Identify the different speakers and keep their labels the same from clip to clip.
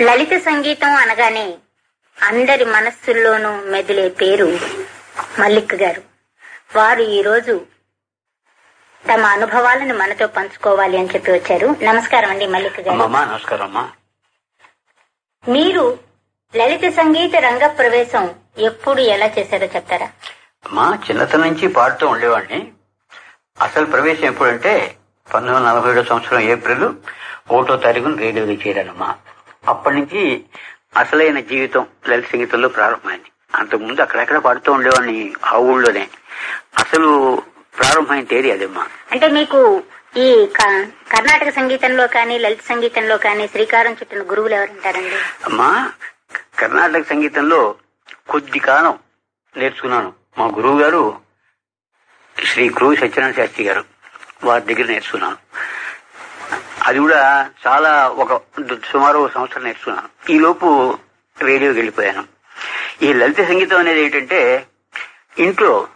Speaker 1: లలిత సంగీతం అనగానే అందరి మనస్సుల్లోనూ మెదిలే పేరు మల్లిక్ గారు. వారు ఈ రోజు తమ అనుభవాలను మనతో పంచుకోవాలి అని చెప్పి వచ్చారు. నమస్కారం అండి మల్లిక్ గారు.
Speaker 2: నమస్కారం
Speaker 1: మీరు లలిత సంగీత రంగ ప్రవేశం ఎప్పుడు ఎలా చేశారో చెప్తారా?
Speaker 2: అమ్మా చిన్నతనం నుంచి పాడుతూ ఉండేవాడిని. అసలు ప్రవేశం ఎప్పుడంటే పంతొమ్మిది వందల నలభై ఏడో సంవత్సరం ఏప్రిల్ ఒకటో తారీఖున రేడియోకి చేరానమ్మా. అప్పటి నుంచి అసలైన జీవితం లలిత సంగీతంలో ప్రారంభమైంది. అంతకుముందు అక్కడెక్కడ పాడుతూ ఉండేవాడిని ఆ ఊళ్ళోనే. అసలు ప్రారంభమైన తేదీ అదమ్మా
Speaker 1: అంటే మీకు ఈ కర్ణాటక సంగీతంలో కానీ లలిత సంగీతంలో కానీ శ్రీకారం చుట్టిన గురువులు ఎవరుంటారండి?
Speaker 2: అమ్మా కర్ణాటక సంగీతంలో కొద్ది కాలం నేర్చుకున్నాను. మా గురువు గారు శ్రీ క్రూ సత్యనారాయణ శాస్త్రి గారు వారి దగ్గర నేర్చుకున్నాను. అది కూడా చాలా ఒక సుమారు సంవత్సరం నేర్చుకున్నాను. ఈ లోపు రేడియోకి వెళ్ళిపోయాను. ఈ లలిత సంగీతం అనేది ఏంటంటే ఇంట్లో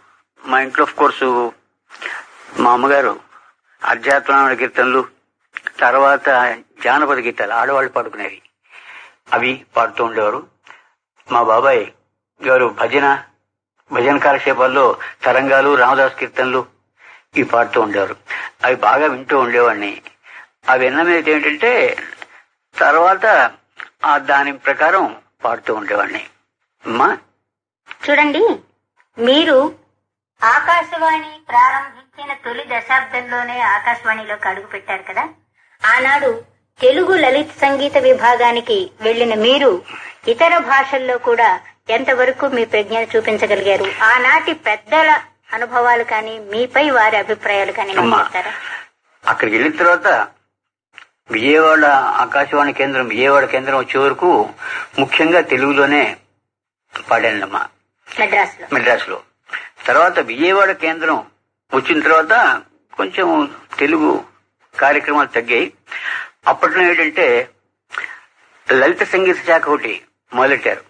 Speaker 2: మా ఇంట్లో ఆఫ్ కోర్సు మా అమ్మగారు అధ్యాత్మ కీర్తనలు తర్వాత జానపద గీతాలు ఆడవాళ్ళు పాడుకునేవి. అవి పాడుతూ ఉండేవారు. మా బాబాయ్ గారు భజన భజన కాలక్షేపాల్లో తరంగాలు రామదాస్ కీర్తనలు ఇవి పాడుతూ ఉండేవారు. అవి బాగా వింటూ ఉండేవాడిని. అవి విన్న ఏంటంటే తర్వాత ఆ దాని ప్రకారం పాడుతూ ఉండేవాడిని. అమ్మా.
Speaker 1: చూడండి మీరు ఆకాశవాణి ప్రారంభించిన తొలి దశాబ్దంలోనే ఆకాశవాణిలోకి అడుగు పెట్టారు కదా? ఆనాడు తెలుగు లలిత సంగీత విభాగానికి వెళ్ళిన మీరు ఇతర భాషల్లో కూడా ఎంతవరకు మీ ప్రజ్ఞను చూపించగలిగారు? ఆనాటి పెద్దల అనుభవాలు కానీ మీపై వారి అభిప్రాయాలు కానీ. చెప్తారా?
Speaker 2: అక్కడికి వెళ్ళిన తర్వాత విజయవాడ ఆకాశవాణి కేంద్రం విజయవాడ కేంద్రం వచ్చే వరకు ముఖ్యంగా తెలుగులోనే పాడానమ్మా మెడ్రాస్లో మెడ్రాస్లో తర్వాత విజయవాడ కేంద్రం వచ్చిన తర్వాత కొంచెం తెలుగు కార్యక్రమాలు తగ్గాయి. అప్పట్లో ఏంటంటే లలిత సంగీత శాఖ ఒకటి మొదలెట్టారు.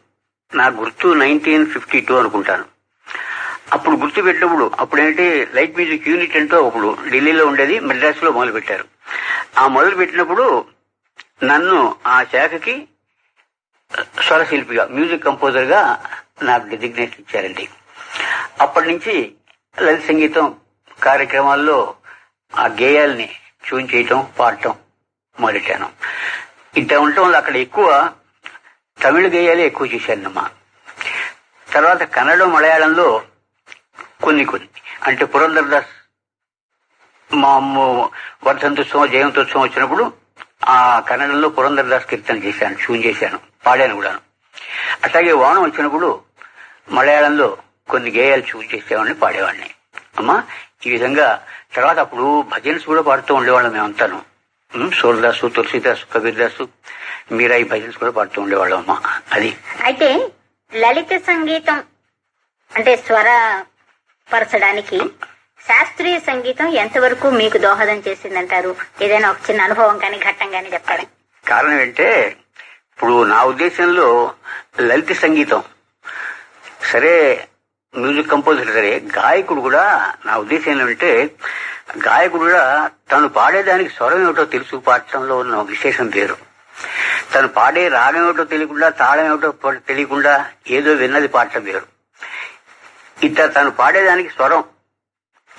Speaker 2: నా గుర్తు నైన్టీన్ ఫిఫ్టీ టూ అనుకుంటాను. అప్పుడు గుర్తు పెట్టినప్పుడు అప్పుడు ఏంటి లైట్ మ్యూజిక్ యూనిట్ అంటూ ఒకడు ఢిల్లీలో ఉండేది మెడ్రాస్లో మొదలు పెట్టారు ఆ మొదలు పెట్టినప్పుడు నన్ను ఆ శాఖకి స్వరశిల్పిగా మ్యూజిక్ కంపోజర్గా నాకు డిజిగ్నేషన్ ఇచ్చారండి. అప్పటి నుంచి లలిత సంగీతం కార్యక్రమాల్లో ఆ గేయాల్ని ట్యూన్ చేయటం పాడటం మొదలెట్టాను. ఇంత ఉండటం వల్ల అక్కడ ఎక్కువ తమిళ గేయాలే ఎక్కువ చేశానమ్మా తర్వాత కన్నడ మలయాళంలో కొన్ని కొన్ని అంటే పురంధరదాస్ మా అమ్మ వర్ధంతోత్సవం జయంతోత్సవం వచ్చినప్పుడు ఆ కన్నడంలో పురంధరదాస్ కీర్తన చేశాను ట్యూన్ చేశాను పాడాను కూడాను. అట్లాగే వానం వచ్చినప్పుడు మలయాళంలో కొన్ని గేయాలు ట్యూన్ చేసేవాడిని పాడేవాడిని. అమ్మా ఈ విధంగా తర్వాత అప్పుడు భజన్స్ కూడా పాడుతూ ఉండేవాళ్ళం మేమంతాను. సూర్యదాసు తులసిదాసు కబీర్దాసు మీరా ఈ భజన్స్ కూడా పాడుతూ ఉండేవాళ్ళం అమ్మా అది.
Speaker 1: అయితే లలిత సంగీతం అంటే స్వర పరచడానికి శాస్త్రీయ సంగీతం ఎంతవరకు మీకు దోహదం చేసిందంటారు? ఏదైనా ఒక చిన్న అనుభవం కానీ ఘట్టం కానీ చెప్తారా
Speaker 2: కారణం ఏంటంటే ఇప్పుడు నా ఉద్దేశంలో లలిత సంగీతం. సరే మ్యూజిక్ కంపోజర్ సరే గాయకుడు కూడా నా ఉద్దేశం ఏంటంటే గాయకుడు కూడా తను పాడేదానికి స్వరం ఏమిటో తెలుసు పాడటంలో ఉన్న విశేషం పేరు తను పాడే రాగం ఏమిటో తెలియకుండా తాళం ఏమిటో తెలియకుండా ఏదో విన్నది పాడటం పేరు ఇట్లా తను పాడేదానికి స్వరం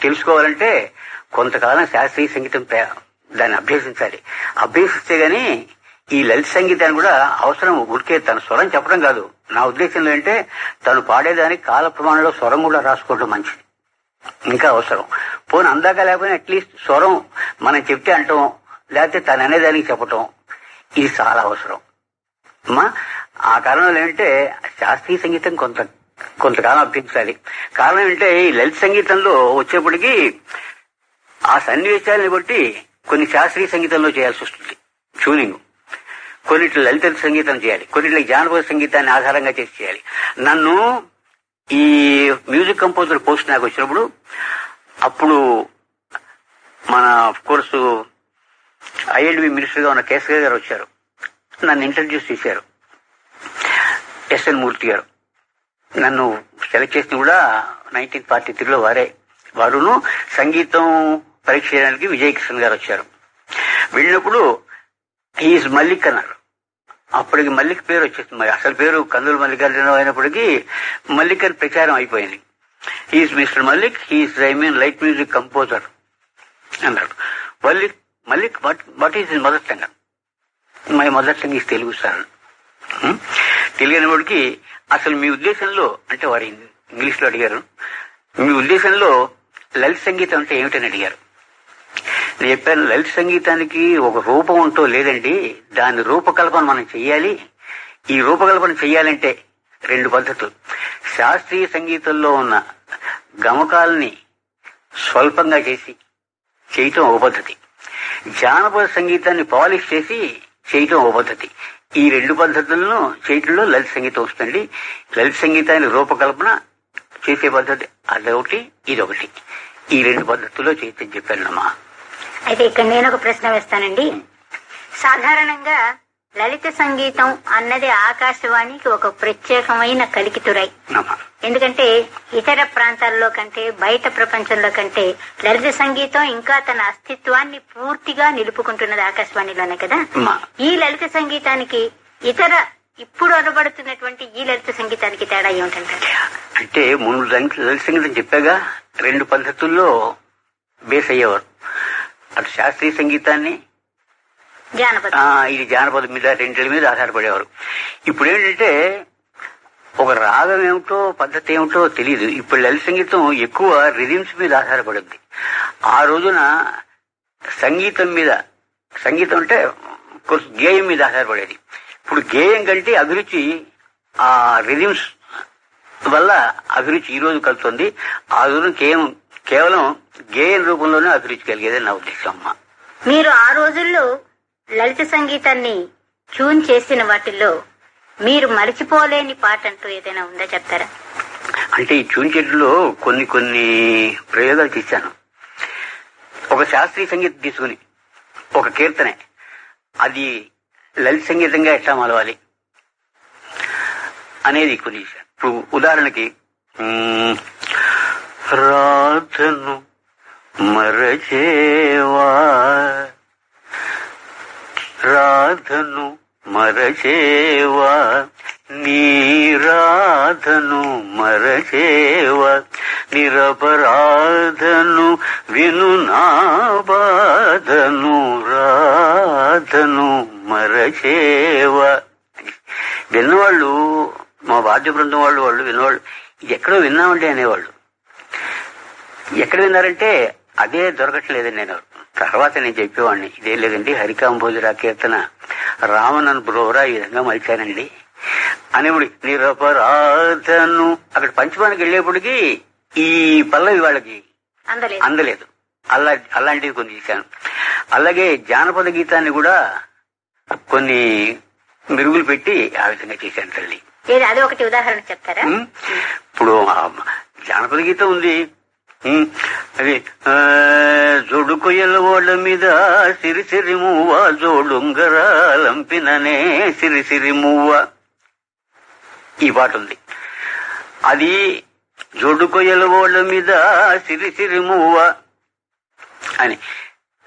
Speaker 2: తెలుసుకోవాలంటే కొంతకాలం శాస్త్రీయ సంగీతం పే- దాన్ని అభ్యసించాలి. అభ్యసిస్తే గాని ఈ లలిత సంగీతాన్ని కూడా అవసరం ఉడికే తన స్వరం చెప్పడం కాదు. నా ఉద్దేశంలో ఏంటంటే తను పాడేదానికి కాల ప్రమాణంలో స్వరం కూడా రాసుకోవడం మంచిది. ఇంకా అవసరం. పోను అందాక లేకపోయినా అట్లీస్ట్ స్వరం మనం చెప్తే అంటాం లేకపోతే తను అనేదానికి చెప్పటం ఇది చాలా అవసరం. అమ్మా ఆ కారణంలో ఏంటంటే శాస్త్రీయ సంగీతం కొంత కొంతకాలం అభ్యసించాలి. కారణం ఏంటంటే ఈ లలిత సంగీతంలో వచ్చేప్పటికీ ఆ సన్నివేశాలని బట్టి కొన్ని శాస్త్రీయ సంగీతంలో చేయాల్సి వస్తుంది. ట్యూనింగ్. కొన్నిట్లో లలిత సంగీతం చేయాలి. కొన్నిట్లో జానపద సంగీతాన్ని ఆధారంగా చేసి చేయాలి. నన్ను ఈ మ్యూజిక్ కంపోజర్ పోస్ట్ నాకు వచ్చినప్పుడు అప్పుడు మన కోర్సు ఐఎల్బి మినిస్టర్గా ఉన్న కేసరి గారు వచ్చారు. నన్ను ఇంట్రడ్యూస్ చేశారు. ఎస్ఎన్ మూర్తి గారు. నన్ను సెలెక్ట్ చేసిన కూడా నైన్టీన్ ఫార్టీ త్రీలో వారే. వారును సంగీతం పరీక్ష చేయడానికి విజయకిషన్ గారు వచ్చారు. వెళ్ళినప్పుడు ఈజ్ మల్లిక్ అన్నారు. అప్పటికి మల్లిక్ పేరు వచ్చేసింది మరి. అసలు పేరు కందులు మల్లికార్జున అయినప్పటికీ మల్లిక్ అని ప్రచారం అయిపోయింది. He is mister Mallik he is I mean light music composer అన్నాడు. Mallik Mallik what what is mother tongue my mother tongue is Telugu sir తెలియని వాడికి అసలు మీ ఉద్దేశంలో అంటే వారు ఇంగ్లీష్లో అడిగారు మీ ఉద్దేశంలో లలిత సంగీతం అంటే ఏమిటని అడిగారు. నేను చెప్పాను లలిత సంగీతానికి ఒక రూపం ఉంటో లేదండి దాని రూపకల్పన మనం చెయ్యాలి. ఈ రూపకల్పన చెయ్యాలంటే రెండు పద్ధతులు. శాస్త్రీయ సంగీతంలో ఉన్న గమకాలని స్వల్పంగా చేసి చేయటం ఒక పద్ధతి. జానపద సంగీతాన్ని పాలిష్ చేసి చేయటం ఒక పద్ధతి. ఈ రెండు పద్ధతులను చేయటంలో లలిత సంగీతం వస్తుంది లలిత సంగీతాన్ని రూపకల్పన చేసే పద్ధతి అదొకటి ఇదొకటి. ఈ రెండు పద్ధతుల్లో చేయొచ్చని చెప్పానమ్మా.
Speaker 1: అయితే ఇక్కడ నేను ఒక ప్రశ్న వేస్తానండి. సాధారణంగా లలిత సంగీతం అన్నది ఆకాశవాణికి ఒక ప్రత్యేకమైన కలికితురై. ఎందుకంటే ఇతర ప్రాంతాల్లో కంటే బయట ప్రపంచంలో కంటే లలిత సంగీతం ఇంకా తన అస్తిత్వాన్ని పూర్తిగా నిలుపుకుంటున్నది ఆకాశవాణిలోనే కదా? ఈ లలిత సంగీతానికి ఇతర ఇప్పుడు అనబడుతున్నటువంటి ఈ లలిత సంగీతానికి తేడా ఏమిటంటారు
Speaker 2: అంటే దానికి లలిత సంగీతం చెప్పాగా రెండు పద్ధతుల్లో బేస్ అయ్యేవారు. అటు శాస్త్రీయ సంగీతాన్ని ఇది జానపదం మీద రెండింటి మీద ఆధారపడేవారు. ఇప్పుడు ఏంటంటే ఒక రాగం ఏమిటో పద్ధతి ఏమిటో తెలియదు ఇప్పుడు లలిత సంగీతం ఎక్కువ రిథమ్స్ మీద ఆధారపడింది ఆ రోజున సంగీతం మీద సంగీతం అంటే కొంచెం గేయం మీద ఆధారపడేది. ఇప్పుడు గేయం కంటే అభిరుచి ఆ రిథమ్స్ వల్ల అభిరుచి ఈ రోజు కలుగుతుంది ఆ రోజు కేవలం కేవలం గేయం రూపంలోనే అభిరుచి కలిగేదని నా ఉద్దేశం అమ్మా.
Speaker 1: మీరు ఆ రోజుల్లో లలిత సంగీతాన్ని ట్యూన్ చేసిన వాటిల్లో మీరు మరచిపోలేని పాట అంటూ ఏదైనా ఉందా చెప్తారా?
Speaker 2: అంటే ఈ ట్యూన్ చెట్టులో కొన్ని కొన్ని ప్రయోగాలు చేశాను. ఒక శాస్త్రీయ సంగీతం తీసుకుని ఒక కీర్తనే. అది లలిత సంగీతంగా ఎట్లా మలవాలి అనేది కొన్ని ఇప్పుడు ఉదాహరణకి రాధను మరచేవా? రాధను మరచేవా? నీ రాధను మరచేవా? నిరపరాధను విను నా బాధను రాధను మరచేవా? విన్నవాళ్ళు మా వాద్య బృందం వాళ్ళు వాళ్ళు విన్నవాళ్ళు ఇది ఎక్కడో విన్నామండి అనేవాళ్ళు. ఎక్కడ విన్నారంటే అదే దొరకట్లేదండి నేను తర్వాత నేను చెప్పేవాడిని ఇదే లేదండి హరికాంబోజురా కీర్తన రామనన్ బ్రోరా ఈ విధంగా మలిచానండి అనేప్పుడు నిరపరాధను అక్కడ పంచమానికి వెళ్ళేప్పటికి ఈ పల్లవి వాళ్ళకి
Speaker 1: అందలేదు.
Speaker 2: అలా అలాంటివి కొన్ని చేశాను. అలాగే జానపద గీతాన్ని కూడా కొన్ని మెరుగులు పెట్టి ఆ విధంగా చేశాను తల్లి.
Speaker 1: అది ఒకటి ఉదాహరణ చెప్తారా?
Speaker 2: ఇప్పుడు జానపద గీతం ఉంది. అది ఆ, ఎలవాళ్ళ మీద సిరిసిరి మువ్వ జోడుంగరాలంపిననే సిరి మువ్వ. ఈ పాట ఉంది. అది జొడుకు ఎలవాళ్ళ మీద సిరిసిరి మువ్వ అని.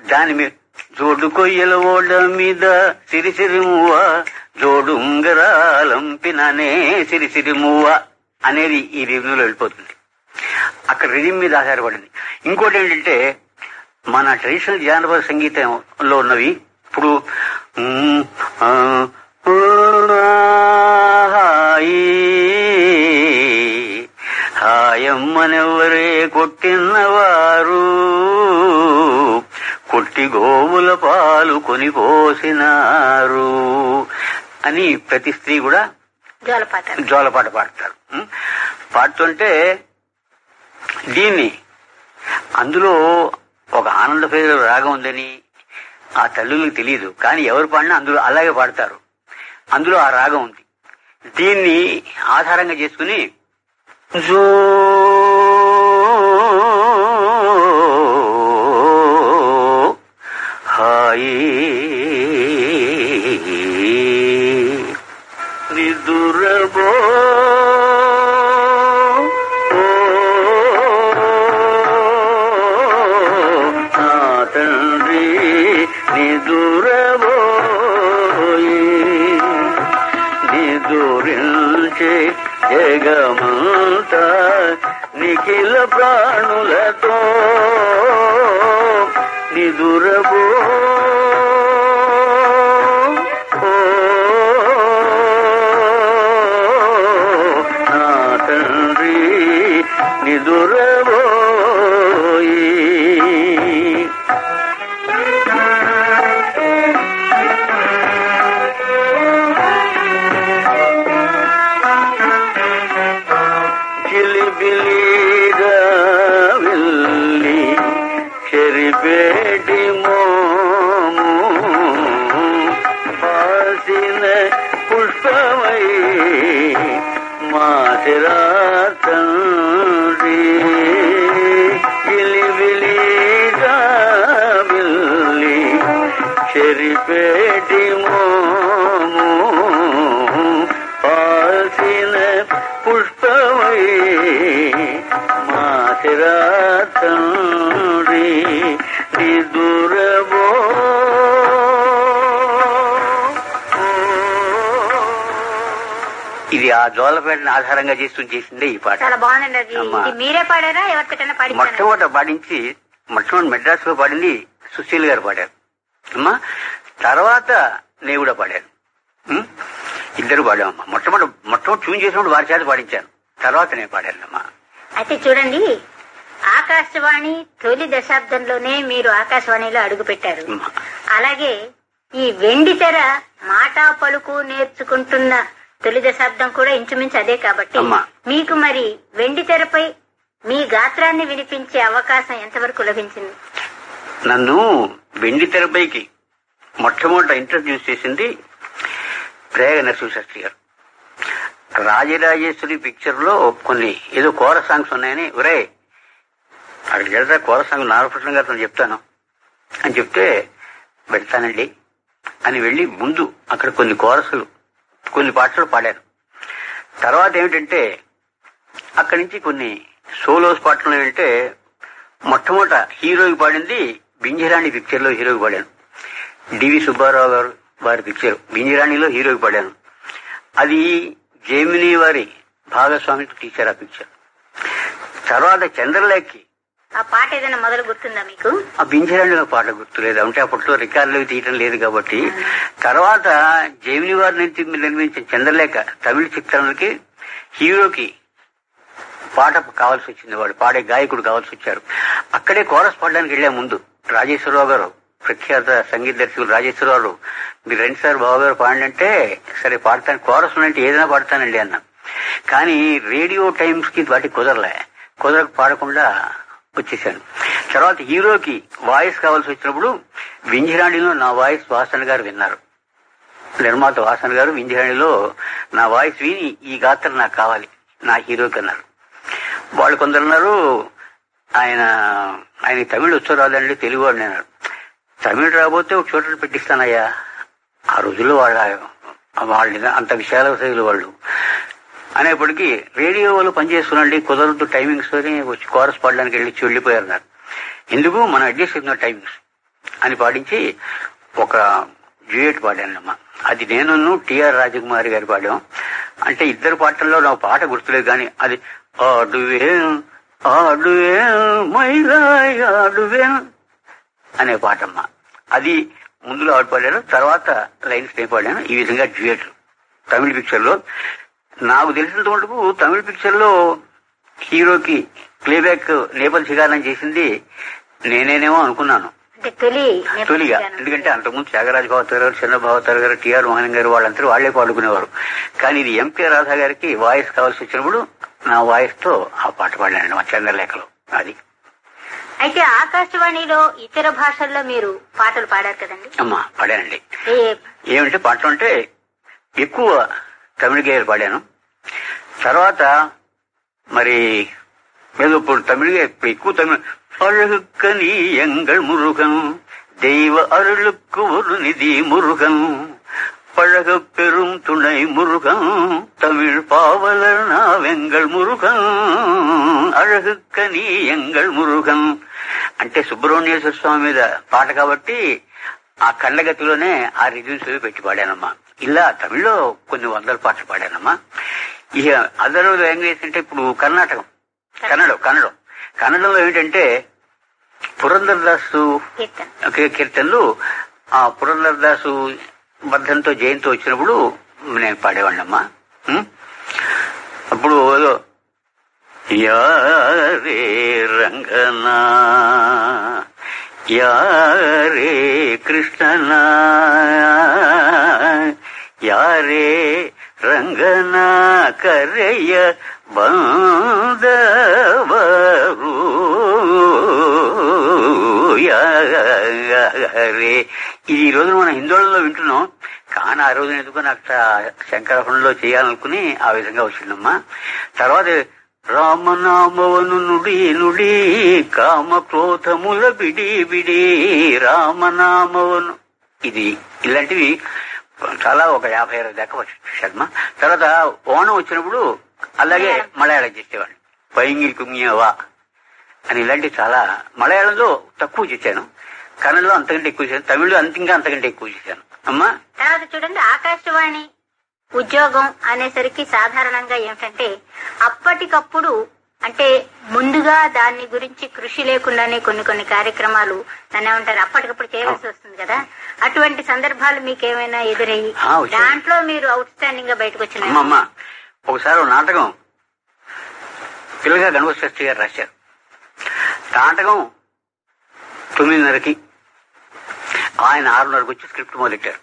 Speaker 2: దాని మీద జోడు కొయ్యల ఓళ్ళ మీద సిరిసిరి మువ్వ జోడుంగరాలంపిననే సిరిసిరి మువ్వ అనేది ఈ రివ్యూలో వెళ్ళిపోతుంది. అక్కడ రిజిమ్ మీద ఆధారపడింది ఇంకోటి ఏంటంటే మన ట్రెడిషనల్ జానపద సంగీతంలో ఉన్నవి ఇప్పుడు హాయమ్మనెవరే కొట్టినవారు కొట్టి గోవుల పాలు కొని పోసినారు అని ప్రతి స్త్రీ కూడా
Speaker 1: జోలపాట
Speaker 2: జోలపాట పాడతారు? పాడుతుంటే దీన్ని. అందులో ఒక ఆనందపేరు రాగం ఉందని ఆ తల్లులకు తెలియదు కానీ ఎవరు పాడినా అందులో అలాగే పాడతారు. అందులో ఆ రాగం ఉంది. దీన్ని ఆధారంగా చేసుకుని జో హాయి ఇది ఆ జోలపేటను ఆధారంగా చేస్తూ చేసిందే ఈ పాట.
Speaker 1: చాలా బాగుందండి అది.
Speaker 2: అమ్మా.
Speaker 1: ఇది మీరే పాడారా? ఎవరికైనా పాడించారా?
Speaker 2: మొట్టమొదట పాడించి మొట్టమొదటి మెడ్రాస్లో పాడింది సుశీల్ గారు పాడారు. అమ్మా తర్వాత నేను కూడా పాడాను? ఇద్దరు పాడామమ్మా. మొట్టమొదటి మొట్టమొదటి ట్యూన్ చేసినప్పుడు వారి చేత పాడించాను. తర్వాత నేను పాడానమ్మా.
Speaker 1: అయితే చూడండి ఆకాశవాణి తొలి దశాబ్దంలోనే మీరు ఆకాశవాణిలో అడుగు పెట్టారు. అలాగే ఈ వెండి తెర మాటా పలుకు నేర్చుకుంటున్న తొలి దశాబ్దం కూడా ఇంచుమించు అదే కాబట్టి
Speaker 2: అమ్మా.
Speaker 1: మీకు మరి వెండి తెరపై మీ గాత్రాన్ని వినిపించే అవకాశం ఎంతవరకు లభించింది?
Speaker 2: నన్ను వెండి తెరపైకి మొట్టమొదట ఇంట్రడ్యూస్ చేసింది ప్రేగ నరసింహశాస్త్రి గారు. రాజరాజేశ్వరి పిక్చర్లో కొన్ని ఏదో కోర సాంగ్స్ ఉన్నాయని ఒరే అక్కడికి వెళ్తా కోర సాంగ్ నాగపట్నం గారితో చెప్తాను. అని చెప్తే పెడతానండి అని వెళ్ళి ముందు అక్కడ కొన్ని కోరసులు కొన్ని పాటలు పాడాను తర్వాత ఏమిటంటే అక్కడి నుంచి కొన్ని సోలోస్ పాటలు ఏంటంటే మొట్టమొదట హీరోకి పాడింది బింజరాణి పిక్చర్లో హీరోకి పాడాను. డివి సుబ్బారావు గారు వారి పిక్చర్ బింజరాణిలో హీరోకి పాడాను. అది జేమిని వారి భాగస్వామికి తీశారు ఆ పిక్చర్. తర్వాత చంద్రలేఖకి
Speaker 1: ఆ పాట ఏదైనా మొదలు గుర్తుందా మీకు?
Speaker 2: ఆ బింజరాణిలో పాట గుర్తులేదు. అంటే అప్పట్లో రికార్డులు తీయటం లేదు కాబట్టి. తర్వాత జైమిని వారి నుంచి నిర్మించిన చంద్రలేఖ తమిళ చిత్రాలకి హీరోకి పాట కావాల్సి వచ్చింది. వాడు పాడే గాయకుడు కావాల్సి వచ్చారు. అక్కడే కోరస్ పాడడానికి వెళ్ళే ముందు రాజేశ్వరరావు గారు ప్రఖ్యాత సంగీత దర్శకులు రాజేశ్వరరావు మీరు రెండు సార్ బాబు గారు పాడంటే సరే పాడతాను. కోరస్ అంటే ఏదైనా పాడతానండి అన్న. కానీ రేడియో టైమ్స్కి వాటికి కుదరలే. కుదరకు పాడకుండా వచ్చేసాను తర్వాత హీరోకి వాయిస్ కావాల్సి వచ్చినప్పుడు వింజరాణిలో నా వాయిస్ వాసన గారు విన్నారు. నిర్మాత వాసన గారు వింజరాణిలో నా వాయిస్ విని ఈ గాత్రం నాకు కావాలి నా హీరోకి అన్నారు. వాళ్ళు కొందరు అన్నారు ఆయన ఆయన తమిళ్ వచ్చో రాదండి తెలుగు వాడిని అన్నారు. తమిళ్ రాబోతే ఒక చోట పెట్టిస్తానయ్యా. ఆ రోజుల్లో వాళ్ళ వాళ్ళ అంత విశాల శైలి వాళ్ళు అనేప్పటికీ రేడియో వాళ్ళు పనిచేస్తున్నాండి కుదరదు టైమింగ్స్ అని వచ్చి కోరస్ పాడడానికి వెళ్ళి వెళ్ళిపోయారు నాకు ఎందుకు? మనం అడ్జస్ట్ అవుతున్న టైమింగ్స్ అని పాడించి ఒక డ్యూయట్ పాడానమ్మా. అది నేను టిఆర్ రాజకుమారి గారు పాడాం. అంటే ఇద్దరు పాటల్లో నా పాట గుర్తులేదు కానీ అది ఆడువే ఆడువే మైలాయ్ ఆడువే అనే పాటమ్మ. అది ముందులో ఆడు పాడాను తర్వాత లైన్స్ నేను పాడాను. ఈ విధంగా డ్యూయట్లు తమిళ పిక్చర్లో నాకు తెలిసినంత మటుకు తమిళ పిక్చర్లో హీరోకి ప్లేబ్యాక్ నేపథ్య శిఖారం చేసింది నేనేనేమో అనుకున్నాను. తొలిగా. ఎందుకంటే అంతకుముందు త్యాగరాజ భావతర్ గారు చంద్ర భావతర్ గారు టిఆర్ మోహన్ గారు వాళ్ళందరూ వాళ్ళే పాడుకునేవారు కానీ ఇది ఎంకే రాధా గారికి వాయిస్ కావాల్సి వచ్చినప్పుడు నా వాయిస్తో ఆ పాట పాడాను మా చంద్రలేఖలో. అది.
Speaker 1: అయితే ఆకాశవాణిలో ఇతర భాషల్లో మీరు పాటలు పాడారు కదండి?
Speaker 2: అమ్మా పాడానండి. ఏమంటే పాటలు అంటే ఎక్కువ తమిళికేయలు పాడాను. తర్వాత మరి ఏదో ఇప్పుడు తమిళ ఎక్కువ తమిళ அழகுக்கனி எங்கள் మురుగను దైవ அருளுக்கு ஒரு நிதி முருகன் పెరుం తుణై துணை முருகன் தமிழ் பாவலர் நாவெங்கள் మురుగం అళగుకని ఎంగల్ మురుగం అంటే సుబ్రహ్మణ్యేశ్వర స్వామి మీద పాట కాబట్టి ఆ కళ్ళగతిలోనే ఆ రిజన్స్ పెట్టి పాడానమ్మా. ఇలా తమిళ్ళో కొన్ని వందల పాటలు పాడానమ్మా. ఇక అదర్ లాంగ్వేజ్ అంటే ఇప్పుడు కర్ణాటకం. కన్నడం కన్నడం కన్నడంలో ఏమిటంటే పురంధరదాసు కీర్తనలు. ఆ పురంధరదాసు బద్ధంతో జయంతి వచ్చినప్పుడు నేను పాడేవాడినమ్మా? అప్పుడు యారే రంగనా యారే కృష్ణనా యారే రంగనా కరయ్య బందవరు రే ఇది ఈ రోజున మనం హిందోళంలో వింటున్నాం. కానీ ఆ రోజున ఎందుకు నాకు శంకరహంలో చేయాలనుకుని ఆ విధంగా వచ్చిందమ్మా. తర్వాత రామనామవను నుడి నుడి కామ క్రోధముల బిడి బిడి రామనామవను ఇది ఇలాంటివి చాలా ఒక యాభై అరవై దాకా వచ్చి శర్మ తర్వాత ఓణం వచ్చినప్పుడు అలాగే మలయాళం. చేసేవాడిని. పైంగిల్ కుమ్యవా అని ఇలాంటివి చాలా మలయాళంలో తక్కువ చేశాను. కన్నడలో అంతకంటే ఎక్కువ చేశాను. తమిళ్ళో అంత ఇంకా అంతకంటే ఎక్కువ చేశాను. అమ్మా?
Speaker 1: తర్వాత చూడండి ఆకాశవాణి ఉద్యోగం అనేసరికి సాధారణంగా ఏమిటంటే అప్పటికప్పుడు అంటే ముందుగా దాని గురించి కృషి లేకుండానే కొన్ని కొన్ని కార్యక్రమాలు దాన్ని ఏమంటారు అప్పటికప్పుడు చేయవలసి వస్తుంది కదా. అటువంటి సందర్భాలు మీకు ఏమైనా ఎదురయ్యి. దాంట్లో మీరు అవుట్ స్టాండింగ్గా బయటకు వచ్చిన
Speaker 2: ఒకసారి నాటకం పిల్లగా గణపతి శాస్త్రి గారు రాశారు. నాటకం తొమ్మిదిన్నరకి ఆయన ఆరున్నరకు వచ్చి స్క్రిప్ట్ మొదలెట్టారు.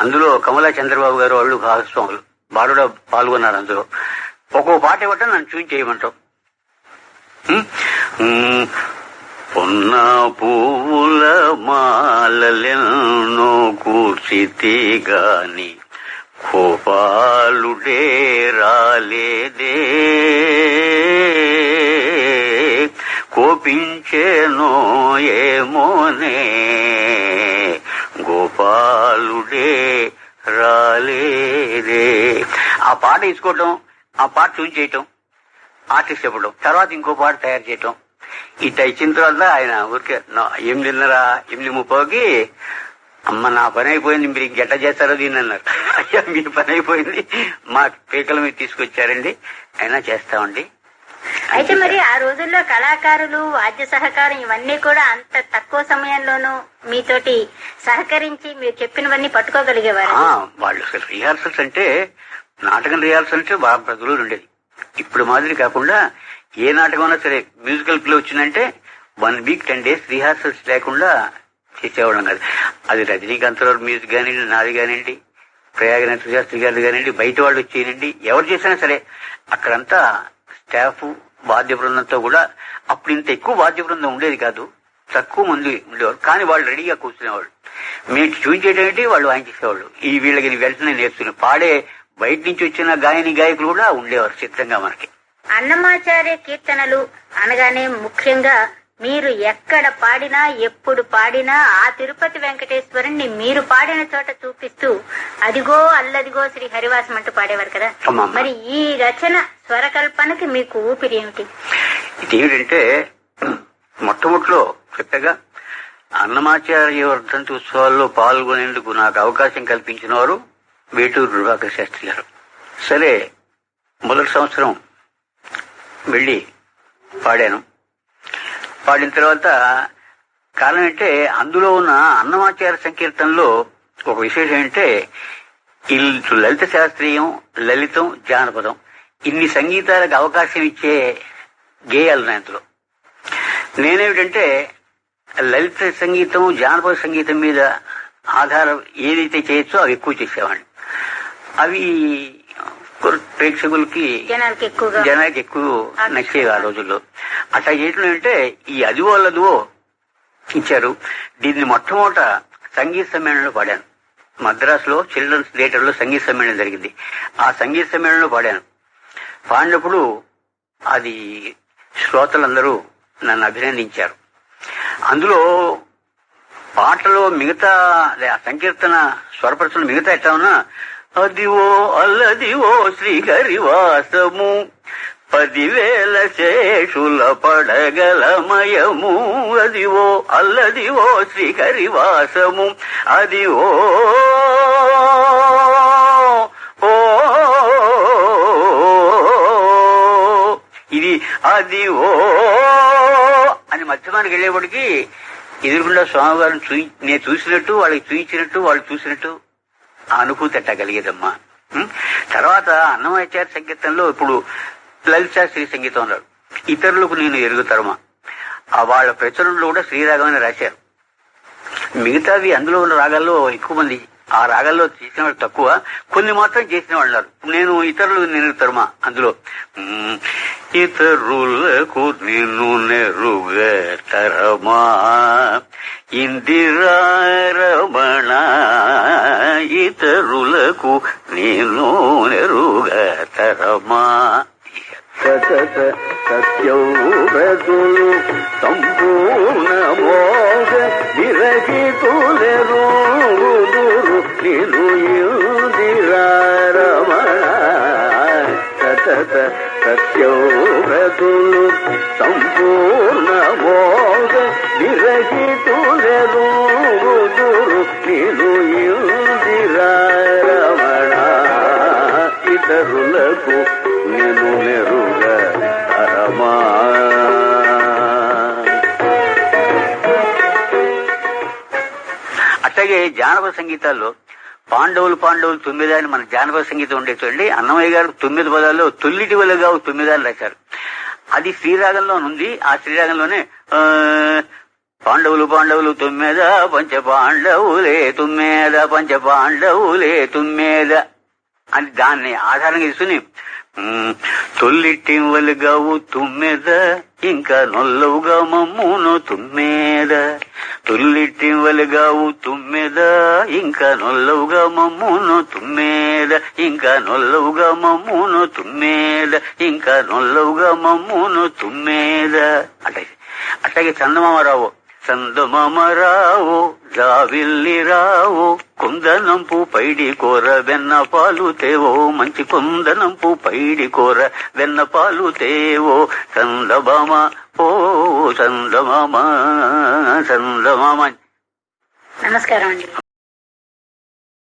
Speaker 2: అందులో కమలా చంద్రబాబు గారు వాళ్ళు భాగస్వాములు బాలుడ పాల్గొన్నారు అందులో. ఒక్కో పాట ఇవ్వటం నన్ను చూసి చేయమంటాం ఉమ్, ఉమ్, పొన్న పువ్వుల మాలలెన్నో కూర్చితే గాని గోపాలుడే రాలేదే. కోపించేనో ఏమోనే. గోపాలుడే రాలేదే. ఆ పాట తీసుకోవటం ఆ పాట ట్యూన్ చేయటం ఆర్టిస్ట్ చెప్పడం తర్వాత ఇంకో పాట తయారు చేయటం. ఇట్లా ఇచ్చిన తర్వాత ఆయన ఊరికే "నా- ఎనిమిదిన్నర ఎనిమిది ముప్పైకి అమ్మ నా పని అయిపోయింది మీరు ఇంకెట్లా చేస్తారో దీన్ని అన్నారు. అయ్యా మీ పని అయిపోయింది మా పీకల మీద తీసుకొచ్చారండి అయినా చేస్తామండి
Speaker 1: అయితే మరి ఆ రోజుల్లో కళాకారులు వాద్య సహకారం ఇవన్నీ కూడా అంత తక్కువ సమయంలోనూ మీతోటి సహకరించి మీరు చెప్పినవన్నీ పట్టుకోగలిగేవారు.
Speaker 2: వాళ్ళు అసలు రిహార్సల్స్ అంటే నాటకం రిహార్సల్ అంటే బాగా ప్రజలు ఉండేది. ఇప్పుడు మాదిరి కాకుండా ఏ నాటకం అయినా సరే మ్యూజికల్ ప్లే వచ్చిందంటే one week ten days rehearsals లేకుండా చేసేవాళ్ళం కాదు. అది రజనీకాంత్ గారు మ్యూజిక్ కానివ్వండి నాది కానివ్వండి ప్రయాగ శాస్త్రి గారు కానివ్వండి బయట వాళ్ళు వచ్చేయండి ఎవరు చేసినా సరే అక్కడంతా స్టాఫ్ వాద్య బృందంతో కూడా అప్పుడు ఇంత ఎక్కువ వాద్య బృందం ఉండేది కాదు. తక్కువ మంది ఉండేవారు. కానీ వాళ్ళు రెడీగా కూర్చునేవాళ్ళు. మేము చూపించేటంటే వాళ్ళు వాయించేసేవాళ్ళు ఈ వీళ్ళకి వెంటనే నేర్చుకుని పాడే బయట నుంచి వచ్చిన గాయని గాయకులు కూడా ఉండేవారు చిత్రంగా మనకి.
Speaker 1: అన్నమాచార్య కీర్తనలు అనగానే ముఖ్యంగా మీరు ఎక్కడ పాడినా ఎప్పుడు పాడినా ఆ తిరుపతి వెంకటేశ్వరుణ్ణి మీరు పాడిన చోట చూపిస్తూ అదిగో అల్లదిగో శ్రీ హరివాసం అంటూ పాడేవారు కదా. మరి ఈ రచన స్వరకల్పనకి మీకు ఊపిరి ఏమిటి?
Speaker 2: ఇది ఏమిటంటే మొట్టమొదటిలో చెప్పగా అన్నమాచార్య వర్ధంతి ఉత్సవాల్లో పాల్గొనేందుకు నాకు అవకాశం కల్పించిన వారు వేటూరు ప్రభాకర్ శాస్త్రి గారు. సరే మొదటి సంవత్సరం వెళ్ళి పాడాను. పాడిన తర్వాత కారణం ఏంటంటే అందులో ఉన్న అన్నమాచార్య సంకీర్తనలో ఒక విశేషం ఏంటంటే ఇల్లు లలిత శాస్త్రీయం లలితం జానపదం ఇన్ని సంగీతాలకు అవకాశం ఇచ్చే గేయాలు ఉన్నాయి అందులో. నేనేమిటంటే లలిత సంగీతం జానపద సంగీతం మీద ఆధారం ఏదైతే చేయొచ్చో అవి ఎక్కువ చేసేవాడిని అవి ప్రేక్షకులకి
Speaker 1: జనాలకి
Speaker 2: జనానికి ఎక్కువ నచ్చేవి ఆ రోజుల్లో. అట్లా చేయటం అంటే ఈ అదివో అల్లదివో ఇచ్చారు. దీన్ని మొట్టమొదట సంగీత సమ్మేళనంలో పాడాను. మద్రాసులో చిల్డ్రన్స్ థియేటర్లో సంగీత సమ్మేళనం జరిగింది. ఆ సంగీత సమ్మేళనంలో పాడాను. పాడినప్పుడు అది శ్రోతలందరూ నన్ను అభినందించారు. అందులో పాటలో మిగతా అదే సంకీర్తన స్వరపరచడం మిగతా ఎట్లా ఉన్నా అదివో అల్లదివో శ్రీహరివాసము పదివేల శేషుల పడగలమయము. అదివో అల్లదివో శ్రీహరివాసము అదివో ఓ ఇది అది ఓ అని మధ్యమానికి వెళ్ళేప్పటికి ఎదురుకుండా స్వామివారిని చూ నేను చూసినట్టు వాళ్ళకి చూయించినట్టు వాళ్ళు చూసినట్టు ఆ అనుభూతి అట్టా కలిగేదమ్మా. తర్వాత అన్నమాచార్య సంగీతంలో ఇప్పుడు లలిత శ్రీ సంగీతం అన్నాడు ఇతరులకు నేను ఎరుగుతరమా? ఆ వాళ్ళ ప్రచురణలో కూడా శ్రీరాగమని రాశారు. మిగతావి అందులో ఉన్న రాగాల్లో ఎక్కువ మంది ఆ రాగాల్లో చేసిన వాళ్ళు తక్కువ. కొన్ని మాత్రం చేసిన వాళ్ళు ఉన్నారు. నేను ఇతరులు నెరుగుతారమా అందులో. మ్, ఇతరులకు నిన్ను నెరుగతరమా ఇందిరారమణ ఇతరులకు నేను నెరుగతరమా సతత సత్యౌరతులు సంపూర్ణ మోగ విరహితులెరుగుదురు నిను యుదిరారమణ సతత సత్యౌరతులు సంపూర్ణ మోగ విరహితులెరుగుదురు నిను యుదిరారమణ ఇతరులకు నేను నెరుగ తరమా అట్లాగే జానపద సంగీతాల్లో పాండవులు పాండవులు తొమ్మిది అని మన జానపద సంగీతం ఉండే చూడండి. అన్నమయ్య గారు తొమ్మిది పదాల్లో తొల్లిటి వలగా తొమ్మిది అని రాశారు. అది శ్రీరాగంలో ఉంది. ఆ శ్రీరాగంలోనే ఆ, పాండవులు పాండవులు తుమ్మెద పంచ పాండవులే తుమ్మేద పంచ పాండవులే తుమ్మెద అని దాన్ని ఆధారంగా తీసుకుని మ్, తొల్లిటి తుమ్మెద ఇంకా నొల్లవుగా మమ్మును తుమ్మేద. తొల్లిటి వలుగావు తుమ్మెద ఇంకా నొల్లవుగా మమ్మును తుమ్మేద. ఇంకా నొల్లవుగా మమ్మును తుమ్మేద ఇంకా నొల్లవుగా మమ్మును తుమ్మేద. అట్లాగే అట్లాగే చందమామారావు చందమామరావు జావిల్లి రావు కుందనంపు పైడి కూర వెన్న పాలు తేవో మంచి కుందనంపు పైడి కూర వెన్న పాలు తేవో చందమామ ఓ చందమామ చందమామ.
Speaker 1: నమస్కారం అండి.